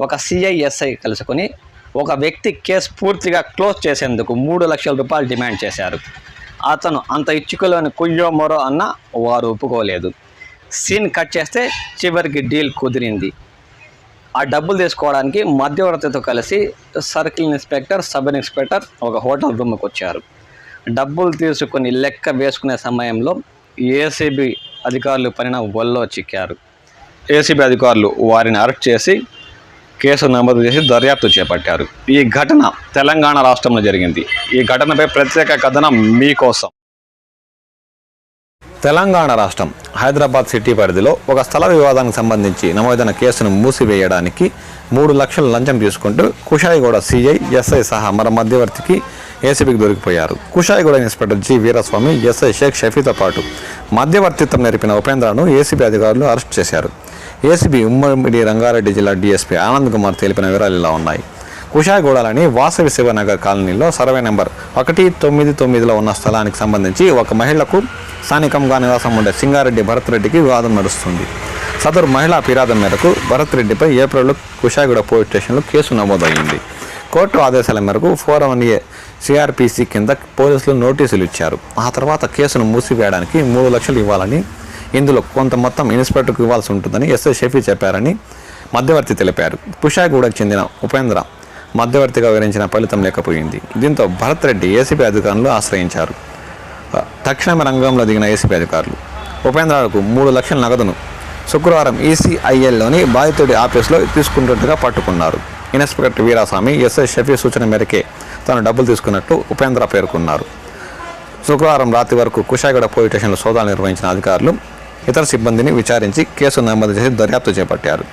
ఒక సిఐఎస్ఐ కలుసుకొని ఒక వ్యక్తి కేసు పూర్తిగా క్లోజ్ చేసేందుకు మూడు లక్షల రూపాయలు డిమాండ్ చేశారు. అతను అంత ఇచ్చుకలోని కుయ్యో మరో అన్న వారు ఒప్పుకోలేదు. సీన్ కట్ చేస్తే చివరికి డీల్ కుదిరింది. ఆ డబ్బులు తీసుకోవడానికి మధ్యవర్తితో కలిసి సర్కిల్ ఇన్స్పెక్టర్ సబ్ ఇన్స్పెక్టర్ ఒక హోటల్ రూమ్కి వచ్చారు. డబ్బులు తీసుకుని లెక్క వేసుకునే సమయంలో ఏసీబీ అధికారులు పైన వల్లో చిక్కారు. ఏసీబీ అధికారులు వారిని అరెస్ట్ చేసి కేసు నమోదు చేసి దర్యాప్తు చేపట్టారు. ఈ ఘటన తెలంగాణ రాష్ట్రంలో జరిగింది. ఈ ఘటనపై ప్రత్యేక కథనం మీకోసం. తెలంగాణ రాష్ట్రం హైదరాబాద్ సిటీ పరిధిలో ఒక స్థల వివాదానికి సంబంధించి నమోదైన కేసును మూసివేయడానికి మూడు లక్షల లంచం తీసుకుంటూ కుషాయిగూడ సిఐ ఎస్ఐ సహా మరో మధ్యవర్తికి ఏసీబీకి దొరికిపోయారు. Kushaiguda inspector G Veeraswamy SI Shaik షఫీతో పాటు మధ్యవర్తిత్వం నేర్పిన ఉపేంద్రను ఏసీబీ అధికారులు అరెస్ట్ చేశారు. ఏసీబీ ఉమ్మడి రంగారెడ్డి జిల్లా డీఎస్పీ ఆనంద్ కుమార్ తెలిపిన వివరాలు ఇలా ఉన్నాయి. కుషాగూడలోని వాసవి శివనగర్ కాలనీలో సర్వే నెంబర్ ఒకటి తొమ్మిది తొమ్మిదిలో ఉన్న స్థలానికి సంబంధించి ఒక మహిళకు స్థానికంగా నివాసం ఉండే సింగారెడ్డి భరత్ రెడ్డికి వివాదం నడుస్తుంది. సదరు మహిళా ఫిర్యాదు మేరకు భరత్ రెడ్డిపై ఏప్రిల్లో కుషాగూడ పోలీస్ స్టేషన్లో కేసు నమోదైంది. కోర్టు ఆదేశాల మేరకు ఫోర్ వన్ ఏ సిఆర్పిసి కింద పోలీసులు నోటీసులు ఇచ్చారు. ఆ తర్వాత కేసును మూసివేయడానికి మూడు లక్షలు ఇవ్వాలని ఇందులో కొంత మొత్తం ఇన్స్పెక్టర్కు ఇవ్వాల్సి ఉంటుందని ఎస్ఐ షఫీ చెప్పారని మధ్యవర్తి తెలిపారు. కుషాగూడకు చెందిన ఉపేంద్ర మధ్యవర్తిగా వివరించిన ఫలితం లేకపోయింది. దీంతో భరత్ రెడ్డి ఏసీపీ అధికారులు ఆశ్రయించారు. తక్షణమే రంగంలో దిగిన ఏసీపీ అధికారులు. ఉపేంద్రకు మూడు లక్షల నగదును శుక్రవారం ఈసీఐఎల్లోని బాధితుడి ఆఫీసులో తీసుకున్నట్టుగా పట్టుకున్నారు. ఇన్స్పెక్టర్ వీరాస్వామి ఎస్ఐ షఫీ సూచన మేరకే తాను డబ్బులు తీసుకున్నట్టు ఉపేంద్ర పేర్కొన్నారు. శుక్రవారం రాత్రి వరకు కుషాగడ పోలీస్ స్టేషన్లో సోదాలు నిర్వహించిన అధికారులు ఇతర సిబ్బందిని విచారించి కేసు నమోదు చేసి దర్యాప్తు చేపట్టారు.